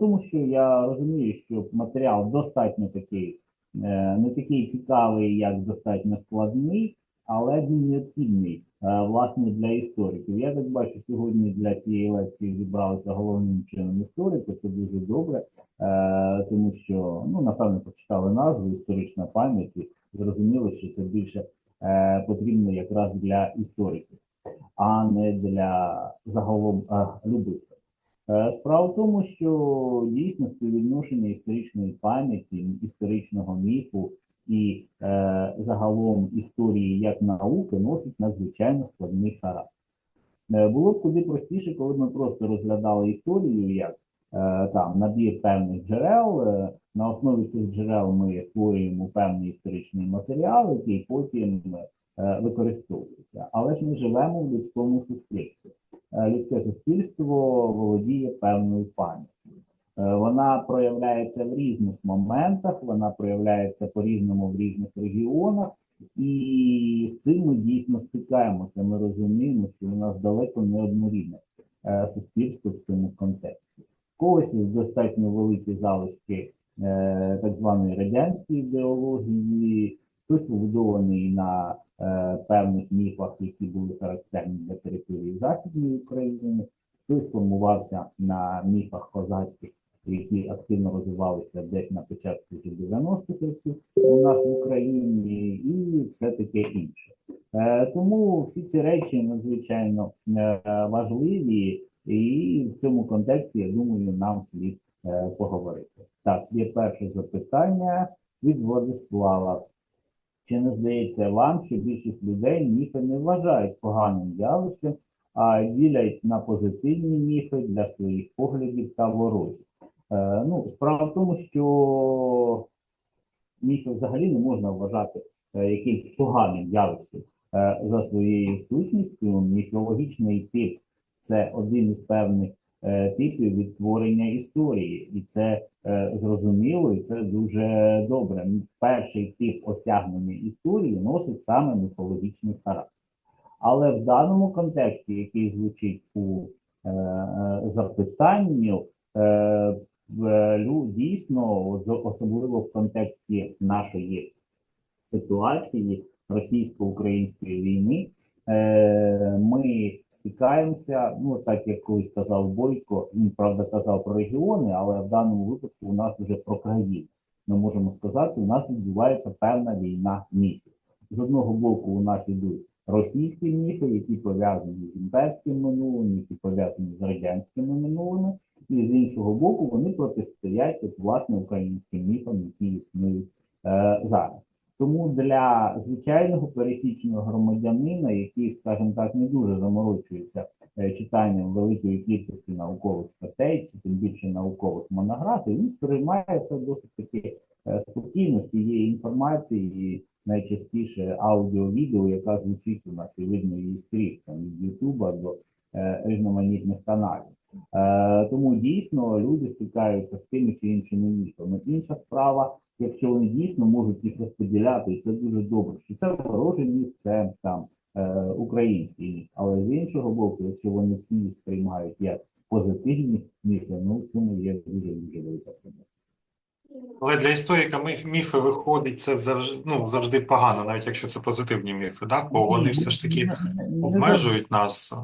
Тому, що я розумію, що матеріал достатньо такий, е, не такий цікавий, як достатньо складний, але він необхідний е, власне для істориків. Я так бачу, сьогодні для цієї лекції зібралися головним чином історики. Це дуже добре, е, тому що ну напевно почитали назву історична пам'ять і зрозуміли, що це більше потрібно якраз для істориків, а не для загалом любителів. Е, Справа в тому, що дійсно співвідношення історичної пам'яті, історичного міфу і е, загалом історії як науки носить надзвичайно складний характер. Е, Було б куди простіше, коли ми просто розглядали історію як е, там набір певних джерел. е, На основі цих джерел ми створюємо певний історичний матеріал, який потім е, використовується. Але ж ми живемо в людському суспільстві. Е, Людське суспільство володіє певною пам'яттю. Е, Вона проявляється в різних моментах, вона проявляється по-різному в різних регіонах, і з цим ми дійсно стикаємося. Ми розуміємо, що у нас далеко не однорідне суспільство в цьому контексті. Когось із достатньо великі залишки так званої радянської ідеології, хтось побудований на е, певних міфах, які були характерні для території Західної України, хтось формувався на міфах козацьких, які активно розвивалися десь на початку 90-х років у нас в Україні, і все таке інше. Е, Тому всі ці речі надзвичайно е, важливі, і в цьому контексті, я думаю, нам слід е, поговорити. Так, є перше запитання від Владислава. Чи не здається вам, що більшість людей міфи не вважають поганим явищем, а ділять на позитивні міфи для своїх поглядів та ворожі? Е, ну, справа в тому, що міфи взагалі не можна вважати е, якимось поганим явищем е, за своєю сутністю. Міфологічний тип це один із певних типів відтворення історії, і це е, зрозуміло, і це дуже добре. Перший тип осягнення історії носить саме міфологічний характер. Але в даному контексті, який звучить у е, е, е, лю- дійсно, особливо в контексті нашої ситуації російсько-української війни, е, ми стикаємося, ну так як колись казав Бойко, він правда казав про регіони, але в даному випадку у нас вже про країну. Ми можемо сказати, у нас відбувається певна війна міфів. З одного боку, у нас ідуть російські міфи, які пов'язані з імперським минулим, які пов'язані з радянськими минулими, і з іншого боку, вони протистоять от, власне українським міфам, які існують е, зараз. Тому для звичайного пересічного громадянина, який, скажімо так, не дуже заморочується е, читанням великої кількості наукових статей, чи тим більше наукових монографій, він сприймає це досить таки е, спокійно. З тієї інформації, найчастіше аудіо-відео, яка звучить у нас і видно її скрізь там від Ютуба до різноманітних каналів. Е, тому дійсно люди стикаються з тими чи іншими міфами. Інша справа, якщо вони дійсно можуть їх розподіляти, і це дуже добре, що це ворожий міф, це там е, український міф. Але з іншого боку, якщо вони всі їх сприймають як позитивні міфи, ну в цьому є дуже дуже велика проблема. Але для історика міф, міфи виходить це завжди, ну, завжди погано, навіть якщо це позитивні міфи, так? Бо вони все ж таки обмежують нас.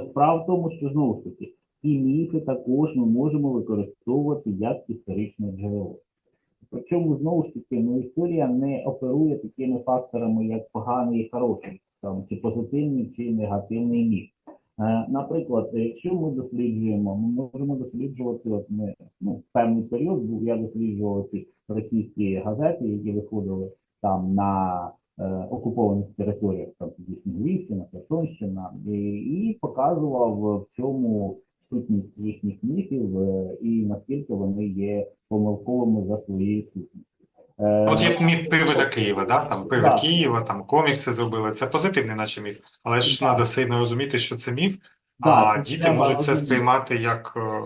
Справа в тому, що знову ж таки, і міфи також ми можемо використовувати як історичне джерело. Причому знову ж таки, ну, історія не оперує такими факторами, як поганий і хороший, там, чи позитивний, чи негативний міф. Е, Наприклад, якщо ми досліджуємо, ми можемо досліджувати от ми, ну, певний період, був- я досліджував ці російські газети, які виходили там на окупованих територіях, там Снігурівщина, Херсонщина, і, і показував, в чому сутність їхніх міфів е, і наскільки вони є помилковими за своєю сутністю. Е, От як міф привида Києва, да? Там привид Так. Києва, там комікси зробили. Це позитивний, наче міф. Але ж треба одно розуміти, що це міф, да, а діти можуть це сприймати як е,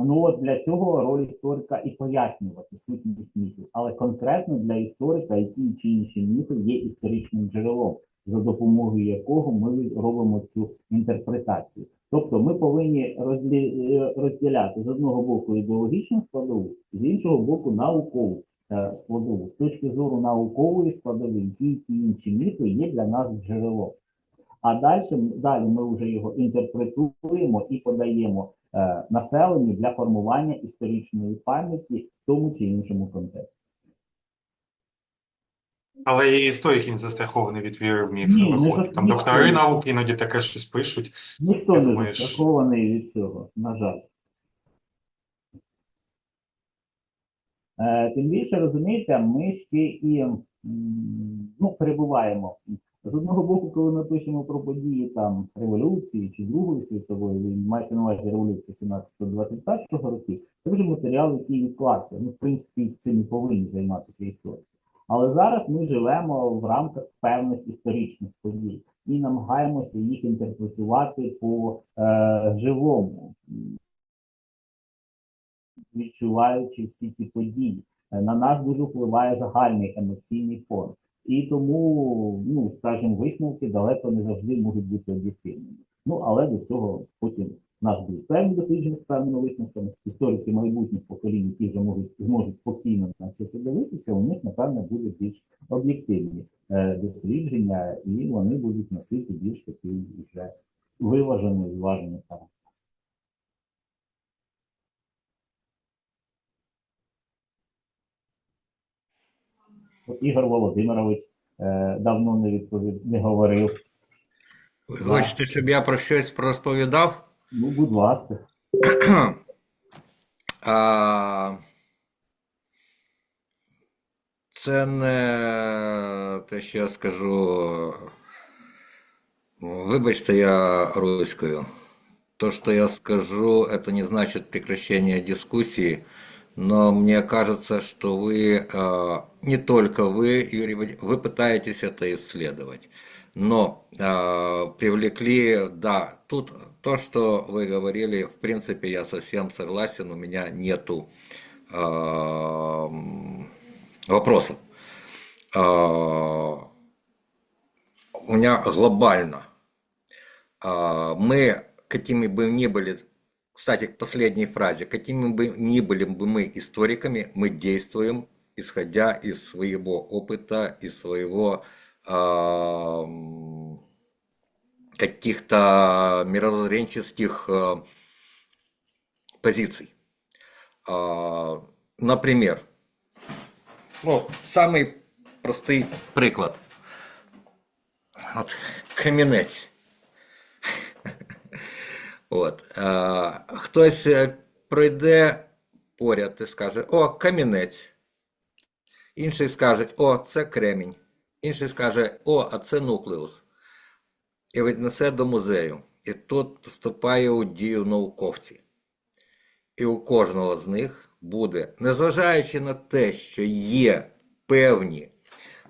Ну от для цього роль історика і пояснювати сутність міфів. Але конкретно для історика, які чи інші міфи є історичним джерелом, за допомогою якого ми робимо цю інтерпретацію. Тобто ми повинні е, розділяти з одного боку ідеологічну складову, з іншого боку наукову е, складову. З точки зору наукової складової, ті ті інші міфи є для нас джерелом. А далі, далі ми вже його інтерпретуємо і подаємо населенню для формування історичної пам'яті в тому чи іншому контексті. Але і історики не застраховані від віри в міфи. Ні, не зас- Там ніхто доктори наук іноді таке щось пишуть. Ніхто Я не думаю, що- застрахований від цього, на жаль. Е, Тим більше, розумієте, ми ще і ну, перебуваємо. З одного боку, коли ми пишемо про події там революції чи Другої світової мається на увазі революції 17-21 років, це вже матеріал, який відклався. Ну, в принципі, цим повинні займатися історики. Але зараз ми живемо в рамках певних історичних подій і намагаємося їх інтерпретувати по е, живому, відчуваючи всі ці події. Е, На нас дуже впливає загальний емоційний фон. І тому, ну, скажімо, висновки далеко не завжди можуть бути об'єктивними. Ну, але до цього потім в нас будуть певні дослідження з певними висновками. Історики майбутніх поколінь, які вже можуть зможуть спокійно на це подивитися, у них, напевно, буде більш об'єктивні е, дослідження, і вони будуть носити більш такий вже виважений, зважений характер. Ігор Володимирович е, давно не відповів, не говорив. Ви хочете, щоб я про щось розповідав? Ну, будь ласка. А, це не те, що я скажу. Вибачте, я руською. То, что я скажу, это не значит прекращение дискуссии, но мне кажется, что вы, э, не только вы, Юрий, вы пытаетесь это исследовать, но э, привлекли, да, тут то, что вы говорили, в принципе, я совсем согласен, у меня нету м, вопросов. У меня глобально а, мы, какими бы ни были, кстати, к последней фразе, какими бы ни были бы мы историками, мы действуем, исходя из своего опыта, из своего м, каких-то мировоззренческих а, позиций. А, Например, ну, самый простий приклад. От камінець. От. А, хтось е, пройде поряд і скаже: О, камінець. Інший скаже, о, це кремінь. Інший скаже, о, а це нуклеус. І віднесе до музею. І тут вступає у дію науковці. І у кожного з них буде, незважаючи на те, що є певні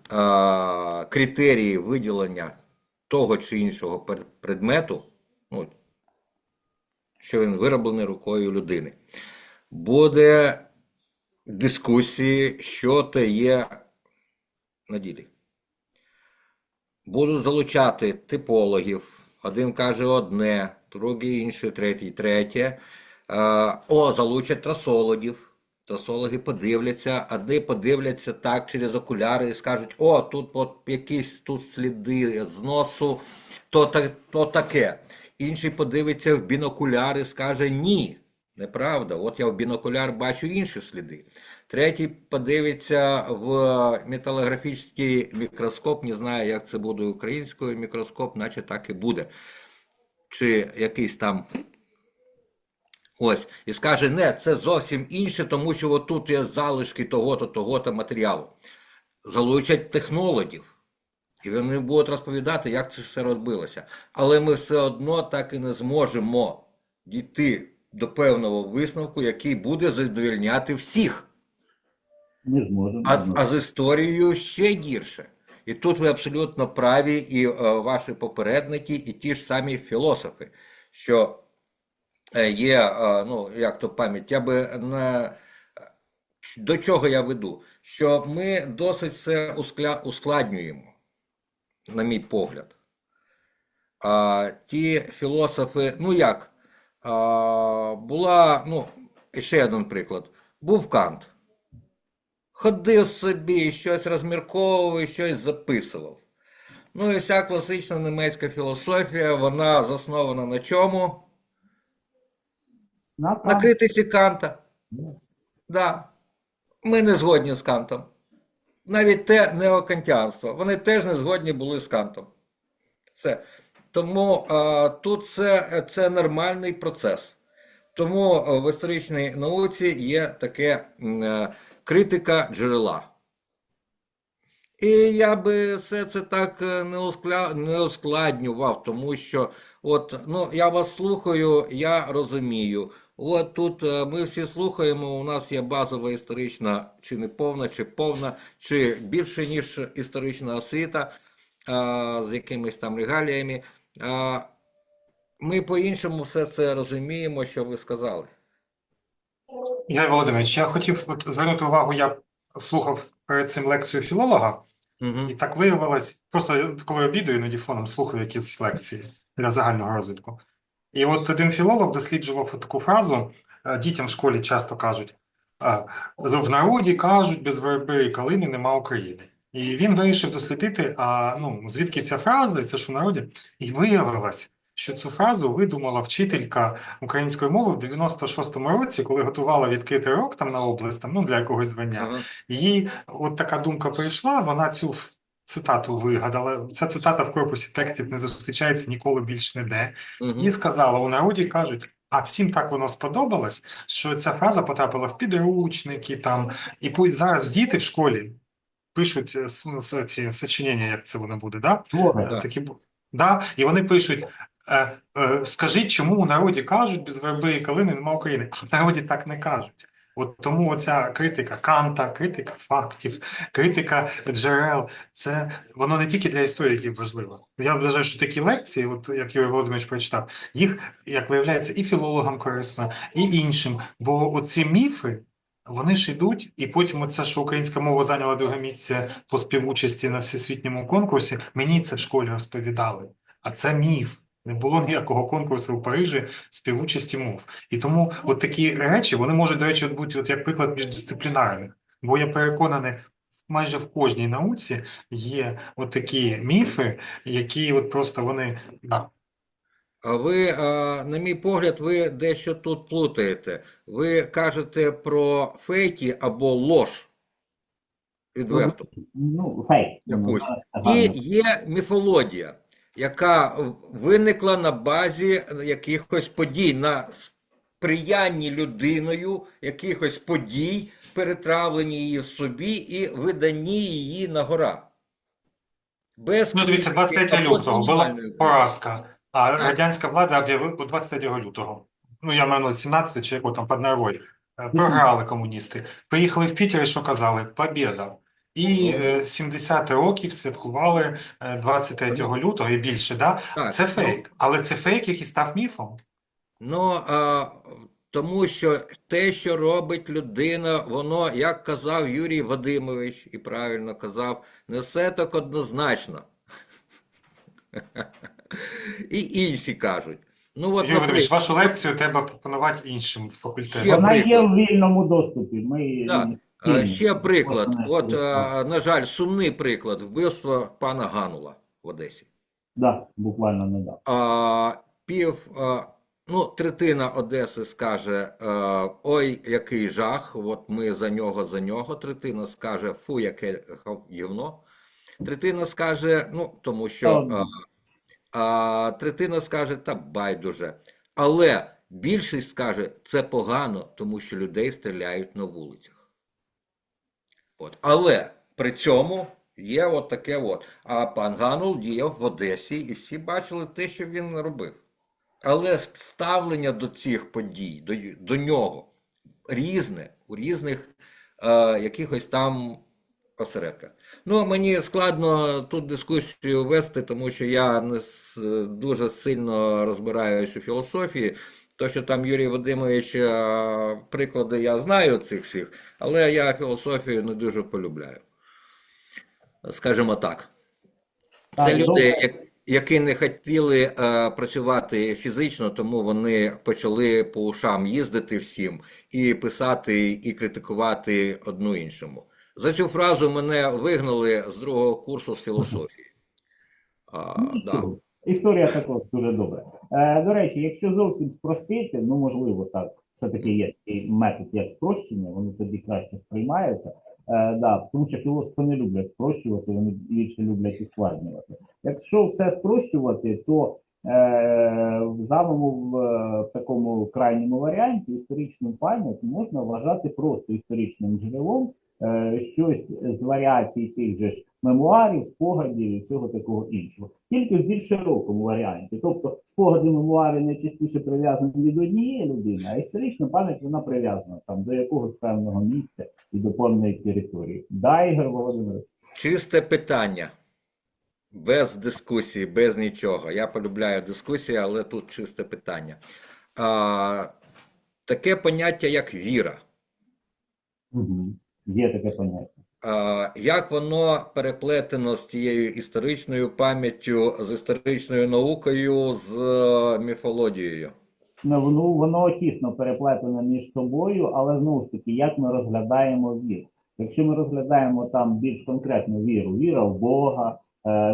а, критерії виділення того чи іншого предмету, що він вироблений рукою людини, буде дискусії, що те є на ділі. Будуть залучати типологів. Один каже одне, другий інше, третій, третє. О, залучать трасологів. Трасологи подивляться, одні подивляться так через окуляри і скажуть: о, тут от якісь тут сліди зносу, то, та- то таке. Інший подивиться в бінокуляр і скаже ні. Неправда, от я в бінокуляр бачу інші сліди. Третій подивиться в металографічний мікроскоп, не знаю, як це буде українською мікроскоп, наче так і буде. Чи якийсь там Ось, і скаже, не, це зовсім інше, тому що отут є залишки того-то, того-то матеріалу. Залучать технологів. І вони будуть розповідати, як це все робилося. Але ми все одно так і не зможемо дійти до певного висновку, який буде задовольняти всіх. Не зможемо. А, а з історією ще гірше. І тут ви абсолютно праві, і е, ваші попередники, і ті ж самі філософи, що е, є, е, ну, як то пам'ять, я би не... До чого я веду? Що ми досить все ускладнюємо, на мій погляд. а, ті філософи, ну як, а, була, ну, ще один приклад. Був Кант. Ходив собі, щось розмірковував, щось записував. Ну і вся класична німецька філософія, вона заснована на чому? На, На критиці Канта. Да. Ми не згодні з Кантом. Навіть те неокантіанство. Вони теж не згодні були з Кантом. Все. Тому а, тут це, це нормальний процес. Тому в історичній науці є таке е, критика джерела. І я би все це так е, не ускладнював, тому що от, ну, я вас слухаю, я розумію. От тут е, ми всі слухаємо, у нас є базова історична, чи не повна, чи повна, чи більше, ніж історична освіта а, з якимись там регаліями. А, ми по-іншому все це розуміємо, що ви сказали. Ігор Володимирович, я хотів от звернути увагу, я слухав перед цим лекцію філолога, Угу. і так виявилось, просто коли обідаю, іноді фоном слухаю якісь лекції для загального розвитку. І от один філолог досліджував таку фразу, е, дітям в школі часто кажуть, в народі кажуть, без верби і калини нема України. І він вирішив дослідити, а ну звідки ця фраза, і це ж в народі, і виявилось, що цю фразу видумала вчителька української мови в 96-му році, коли готувала відкритий урок там на область, там, ну для якогось звання. Їй от така думка прийшла, вона цю цитату вигадала. Ця цитата в корпусі текстів не зустрічається ніколи більш ніде. Угу. І сказала: у народі кажуть, а всім так воно сподобалось, що ця фраза потрапила в підручники там. І зараз діти в школі пишуть е, с- ну, с- ці сочинення, як це воно буде, да? Да. Такі, бу- да? І вони пишуть. е, е, Скажіть, чому у народі кажуть без верби і калини нема України? А в народі так не кажуть. От тому оця критика Канта, критика фактів, критика джерел, це воно не тільки для істориків важливо. Я вважаю, що такі лекції, от як Юрій Володимирович прочитав, їх, як виявляється, і філологам корисно, і іншим. Бо оці міфи, вони ж йдуть, і потім оце, що українська мова зайняла друге місце по співучасті на всесвітньому конкурсі, мені це в школі розповідали. А це міф. Не було ніякого конкурсу в Парижі співучасті мов. І тому от такі речі, вони можуть, до речі, бути от як приклад міждисциплінарних. Бо я переконаний, майже в кожній науці є от такі міфи, які от просто вони да, А ви, на мій погляд, ви дещо тут плутаєте. Ви кажете про фейки або лож. Відверто. Ну, фейк. Якусь. Ну, І є міфологія, яка виникла на базі якихось подій, на сприянні людиною якихось подій, перетравленні її в собі і виданні її на гора. Без Ну, дивіться, 23 лютого була поразка, а радянська влада об'явила 23 лютого. Ну, я маю на 17 чи якого там під Нарвой. Е, Програли комуністи. Приїхали в Пітер і що казали? Побєда. І е, 70 років святкували е, 23 лютого і більше, да? Так, Це ну, фейк. Але це фейк, який став міфом. Ну, а, тому що те, що робить людина, воно, як казав Юрій Вадимович, і правильно казав, не все так однозначно. І інші кажуть. Ну, от, Юрій наприклад, вашу лекцію треба пропонувати іншим факультетам. Вона є в вільному доступі. Ми Так. Не спільні. ще приклад. От, а, на жаль, сумний приклад вбивства пана Ганула в Одесі. Да, буквально недавно. А, пів, а, ну, третина Одеси скаже, а, ой, який жах, от ми за нього, за нього. Третина скаже, фу, яке гівно. Третина скаже, ну, тому що. А, а третина скаже, та байдуже. Але більшість скаже, це погано, тому що людей стріляють на вулицях. От. Але при цьому є от таке от. А пан Ганул діяв в Одесі, і всі бачили те, що він робив. Але ставлення до цих подій, до, до нього різне у різних е, якихось там осередках. Ну, мені складно тут дискусію вести, тому що я не дуже сильно розбираюсь у філософії. То, що там Юрій Вадимович, е, приклади я знаю цих всіх, але я філософію не дуже полюбляю. Скажімо так. Це люди, як- які не хотіли е, працювати фізично, тому вони почали по ушам їздити всім і писати, і критикувати одну іншому. За цю фразу мене вигнали з другого курсу з філософії. А, да. Історія також дуже добра. Е, до речі, якщо зовсім спростити, ну можливо, так, все-таки є такий метод як спрощення, вони тоді краще сприймаються. Е, да, тому що філософи не люблять спрощувати, вони більше люблять ускладнювати. Якщо все спрощувати, то е, в самому в, е, такому крайньому варіанті історичну пам'ять можна вважати просто історичним джерелом, щось з варіацій тих же ж мемуарів, спогадів і всього такого іншого. Тільки в більш широкому варіанті. Тобто спогади мемуари найчастіше прив'язані від однієї людини, а історична пам'ять вона прив'язана там до якогось певного місця і до певної території. Да, Ігор Володимирович? Чисте питання. Без дискусії, без нічого. Я полюбляю дискусії, але тут чисте питання. А, таке поняття, як віра. Угу. Є таке поняття. А, як воно переплетено з тією історичною пам'яттю, з історичною наукою, з е, міфологією? Ну, воно, воно тісно переплетено між собою, але знову ж таки, як ми розглядаємо віру? Якщо ми розглядаємо там більш конкретну віру, віра в Бога,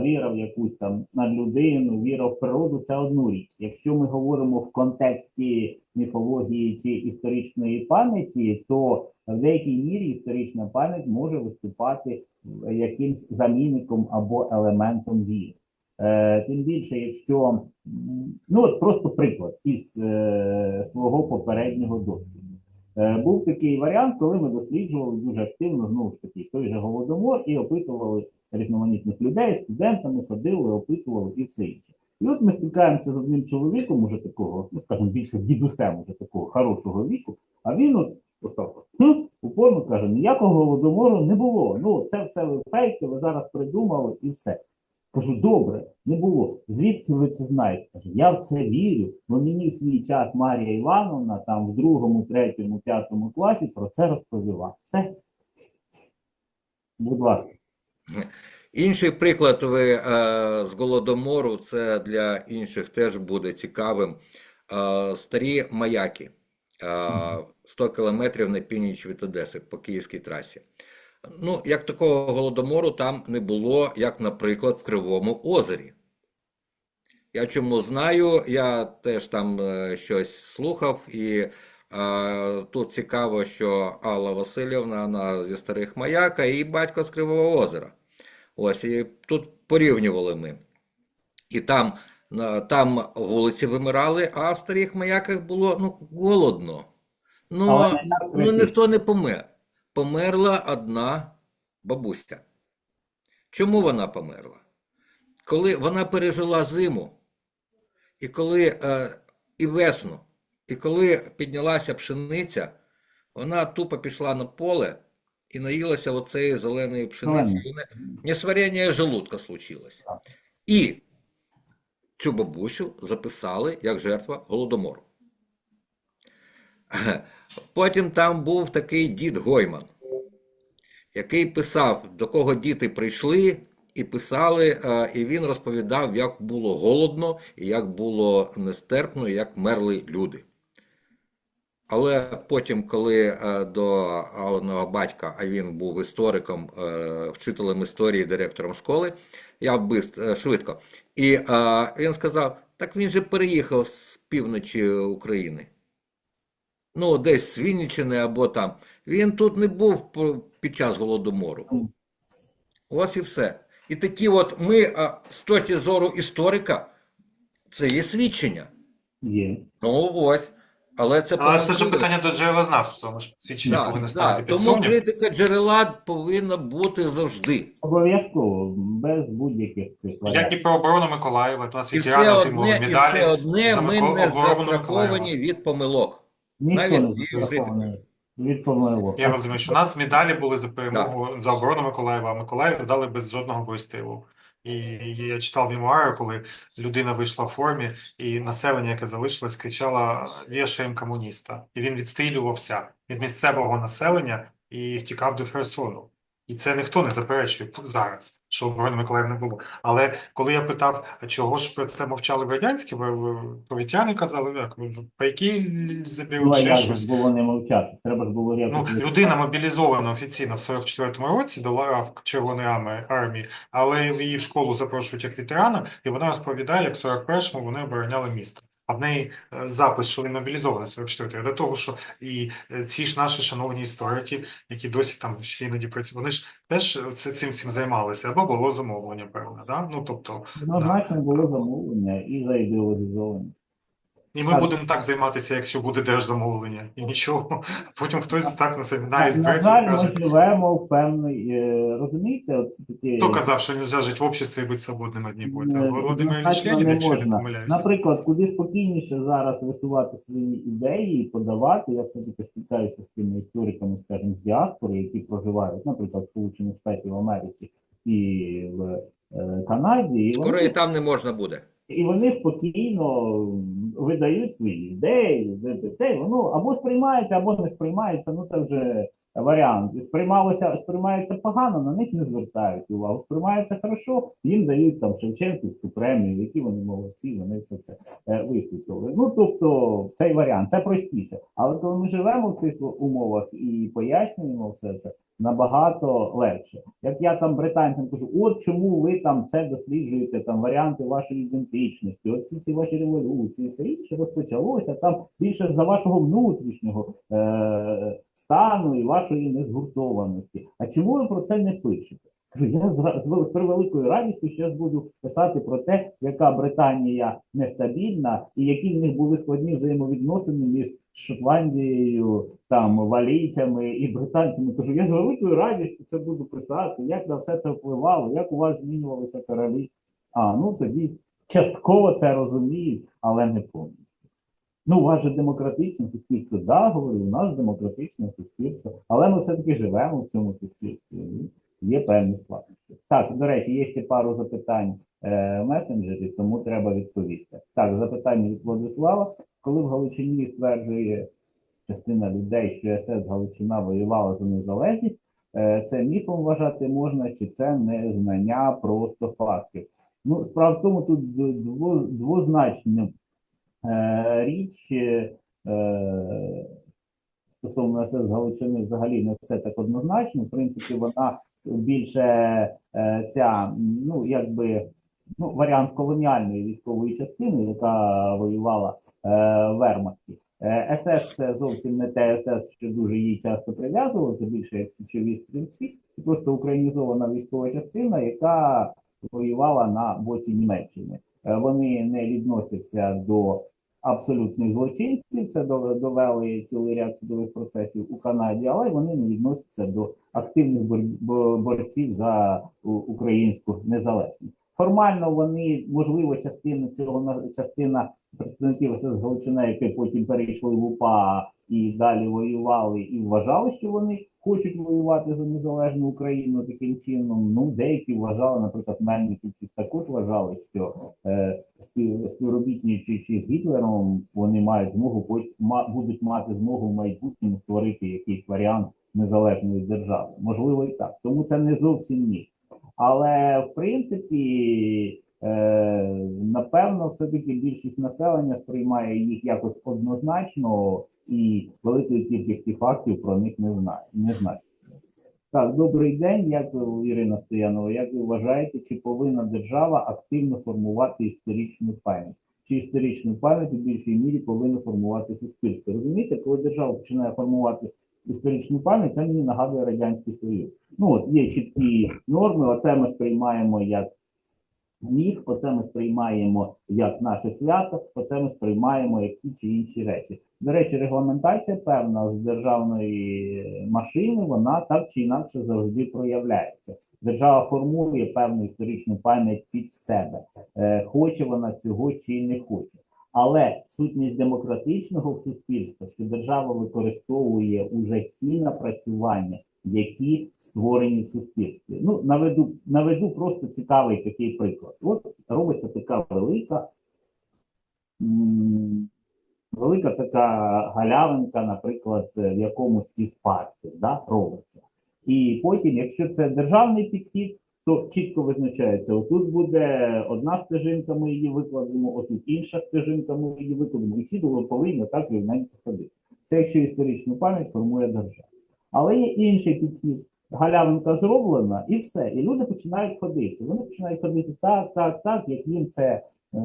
віра в якусь там надлюдину, віра в природу це одну річ. Якщо ми говоримо в контексті міфології чи історичної пам'яті, то в деякій мірі історична пам'ять може виступати якимсь замінником або елементом віри. Е, тим більше, якщо ну от просто приклад із е, свого попереднього досвіду. Е, був такий варіант, коли ми досліджували дуже активно знову ж таки той же голодомор і опитували різноманітних людей, студентами ходили, опитували і все інше. І от ми стикаємося з одним чоловіком, уже такого, ну скажімо, більше дідусем, уже такого хорошого віку. А він от отак, от, упорно каже: ніякого голодомору не було. Ну це все ви фейки, ви зараз придумали і все. Кажу, добре, не було. Звідки ви це знаєте? Каже, я в це вірю, бо мені в свій час Марія Івановна там в другому, третьому, п'ятому класі про це розповіла. Все. Будь ласка. Інший приклад ви е, з Голодомору, це для інших теж буде цікавим. Е, старі маяки. Е, 100 кілометрів на північ від Одеси по Київській трасі. Ну, як такого голодомору там не було, як, наприклад, в Кривому озері. Я чому знаю, я теж там е, щось слухав, і е, тут цікаво, що Алла Васильівна вона зі старих маяка і батько з Кривого озера. Ось, і тут порівнювали ми. І там, там вулиці вимирали, а в старих маяках було ну, голодно. Ну, ну ніхто не помер. Померла одна бабуся. Чому вона померла? Коли вона пережила зиму, і коли е, і весну, і коли піднялася пшениця, вона тупо пішла на поле і наїлася оцеї зеленої пшениці. І в неї Несварення желудка случилось. І цю бабусю записали як жертва голодомору. Потім там був такий дід Гойман, який писав, до кого діти прийшли, і писали, е, і він розповідав, як було голодно, і як було нестерпно, і як мерли люди. Але потім, коли е, до Аланого батька, а він був істориком, е, вчителем історії, директором школи, я бист, е, швидко. І е, він сказав: так він же переїхав з півночі України. Ну, десь з Вінниччини або там. Він тут не був під час голодомору. Ось і все. І такі от ми, з точки зору історика, це є свідчення. Є. Ну ось. Але це Але це помилково. питання до джерелознавства. Ми ж свідчення Так, повинні так. ставити під Тому сумнів. критика джерела повинна бути завжди. Обов'язково, без будь-яких цих Як і про оборону Миколаєва, то нас І все одне, і медалі. все одне за ми Миколу- не оборону застраховані Миколаєва. від помилок. Ніхто навіть не застрахований від помилок. Я розумію, що у нас медалі були за перемогу за оборону Миколаєва, а Миколаїв здали без жодного вистрілу. І я читав мемуари, коли людина вийшла в формі, і населення, яке залишилось, кричало «Вішаєм комуніста. І він відстрілювався від місцевого населення і втікав до Херсону. І це ніхто не заперечує зараз, що оборони Миколаїв не було. Але коли я питав, а чого ж про це мовчали в радянські, повітряни казали, як «Ну, Ну, заберуть ще щось. було не мовчати? Треба ж було Ну, людина мобілізована офіційно в 44-му році до лав Червоної армії, але її в школу запрошують як ветерана, і вона розповідає, як в 41-му вони обороняли місто. А в неї е, запис, що він мобілізований 44 до того, що і е, ці ж наші шановні історики, які досі там ще іноді працюють, вони ж теж це цим всім займалися, або було замовлення, певне, да? Ну тобто, Однозначно було замовлення і за ідеологізованість. І ми Так. будемо так займатися, якщо буде держзамовлення, і нічого. Потім хтось так на семінарі На збереться і жаль, ми живемо в певний, е, розумієте, от це таке... Хто казав, що нельзя жити в обществі і бути свободним одні бути? Володимир Ілліч Ленін, не якщо не помиляюся. Наприклад, куди спокійніше зараз висувати свої ідеї і подавати. Я все-таки спілкаюся з тими істориками, скажімо, з діаспори, які проживають, наприклад, в Сполучених Штатів Америки і в Канаді, і Скоро вони, і там не можна буде. і вони спокійно видають свої ідеї, воно або сприймається, або не сприймається. Ну це вже варіант. Сприймалося, сприймається погано, на них не звертають увагу. Сприймається хорошо, їм дають там Шевченківську премію, які вони молодці, вони все це е, висвітлили. Ну тобто цей варіант, це простіше. Але коли ми живемо в цих умовах і пояснюємо все це, набагато легше. Як я там британцям кажу, от чому ви там це досліджуєте, там варіанти вашої ідентичності, от всі ці ваші революції, все інше розпочалося там більше за вашого внутрішнього е- стану і вашої незгуртованості. А чому ви про це не пишете? Я з, превеликою радістю зараз буду писати про те, яка Британія нестабільна і які в них були складні взаємовідносини між Шотландією, там валійцями і британцями. Кажу, я з великою радістю це буду писати, як на все це впливало, як у вас змінювалися королі. А ну тоді частково це розуміють, але не повністю. Ну, у вас же демократичне суспільство, да, говорю, у нас демократичне суспільство, але ми все-таки живемо в цьому суспільстві. Є певні складності. Так, до речі, є ще пару запитань е, в месенджері, тому треба відповісти. Так, запитання від Владислава. Коли в Галичині стверджує частина людей, що СС Галичина воювала за незалежність, е, це міфом вважати можна, чи це не знання просто фактів. Ну, справа в тому, тут дво- двозначна е, річ. Е, стосовно СС Галичини взагалі не все так однозначно. В принципі, вона більше е, ця, ну якби ну, варіант колоніальної військової частини, яка воювала е, в Вермахті. Е, СС це зовсім не те СС, що дуже її часто прив'язували, це більше як січові стрільці. Це просто українізована військова частина, яка воювала на боці Німеччини. Вони не відносяться до абсолютних злочинців. Це дов- довели цілий ряд судових процесів у Канаді, але вони не відносяться до активних бор- борців за українську незалежність. Формально вони, можливо, частина цього на- частина представників СС Галичина, які потім перейшли в УПА і далі воювали, і вважали, що вони хочуть воювати за незалежну Україну таким чином. Ну, деякі вважали, наприклад, Мельниківці також вважали, що е, спів, співробітничаючи з Гітлером, вони мають змогу будуть мати змогу в майбутньому створити якийсь варіант незалежної держави. Можливо, і так. Тому це не зовсім ні. Але в принципі, е, напевно, все-таки більшість населення сприймає їх якось однозначно і великої кількості фактів про них не знає. Не знає. Так, добрий день. Як Ірина Стоянова, як ви вважаєте, чи повинна держава активно формувати історичну пам'ять? Чи історичну пам'ять у більшій мірі повинно формувати суспільство? Розумієте, коли держава починає формувати історичну пам'ять, це мені нагадує Радянський Союз. Ну от є чіткі норми, оце ми сприймаємо як міф, оце ми сприймаємо як наше свято, оце ми сприймаємо як ті чи інші речі. До речі, регламентація певна з державної машини, вона так чи інакше завжди проявляється. Держава формує певну історичну пам'ять під себе, е, хоче вона цього чи не хоче. Але сутність демократичного суспільства, що держава використовує уже ті напрацювання, які створені в суспільстві. Ну, наведу, наведу просто цікавий такий приклад. От робиться така велика, велика така галявинка, наприклад, в якомусь із парків, да, робиться. І потім, якщо це державний підхід, то чітко визначається: отут буде одна стежинка, ми її викладемо, отут інша стежинка, ми її викладемо. І всі повинні так рівненько ходити. Це якщо історичну пам'ять формує держава. Але є інший підхід. Галявинка зроблена, і все. І люди починають ходити. Вони починають ходити так, так, так, як їм це е,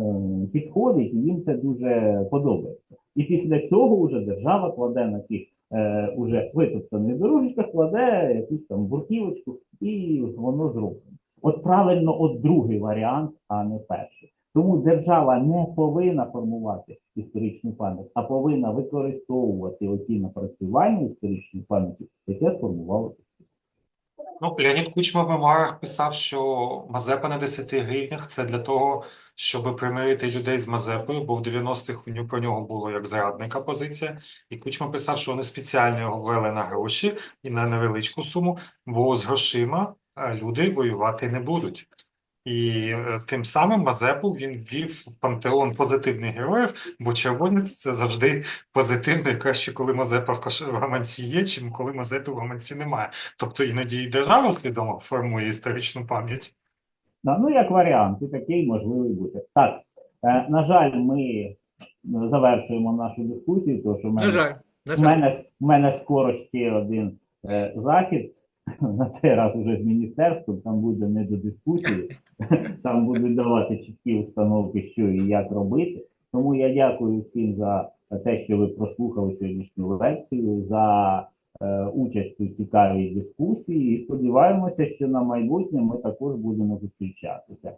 підходить, і їм це дуже подобається. І після цього вже держава кладе на тих е, уже витоптаних дорожечках, кладе якусь там бурківочку, і воно зроблено. От правильно, от другий варіант, а не перший. Тому держава не повинна формувати історичну пам'ять, а повинна використовувати оті напрацювання історичної пам'яті, яке сформувалося. Ну, Леонід Кучма в мемуарах писав, що Мазепа на 10 гривнях це для того, щоб примирити людей з Мазепою, бо в 90-х у нього про нього було як зрадника позиція. І Кучма писав, що вони спеціально його ввели на гроші і на невеличку суму, бо з грошима е, люди воювати не будуть. І е, тим самим Мазепу він ввів в пантеон позитивних героїв, бо червонець це завжди позитивно і краще, коли Мазепа в гаманці є, чим коли Мазепи в гаманці немає. Тобто іноді і держава свідомо формує історичну пам'ять. Да, Ну, як варіант, і такий можливий бути. Так, е, на жаль, ми е, завершуємо нашу дискусію, тому що в На мене, жаль, на в мене, в мене скоро ще один е, захід, на цей раз уже з міністерством, там буде не до дискусії, там будуть давати чіткі установки, що і як робити. Тому я дякую всім за те, що ви прослухали сьогоднішню лекцію, за е, участь у цікавій дискусії. І сподіваємося, що на майбутнє ми також будемо зустрічатися.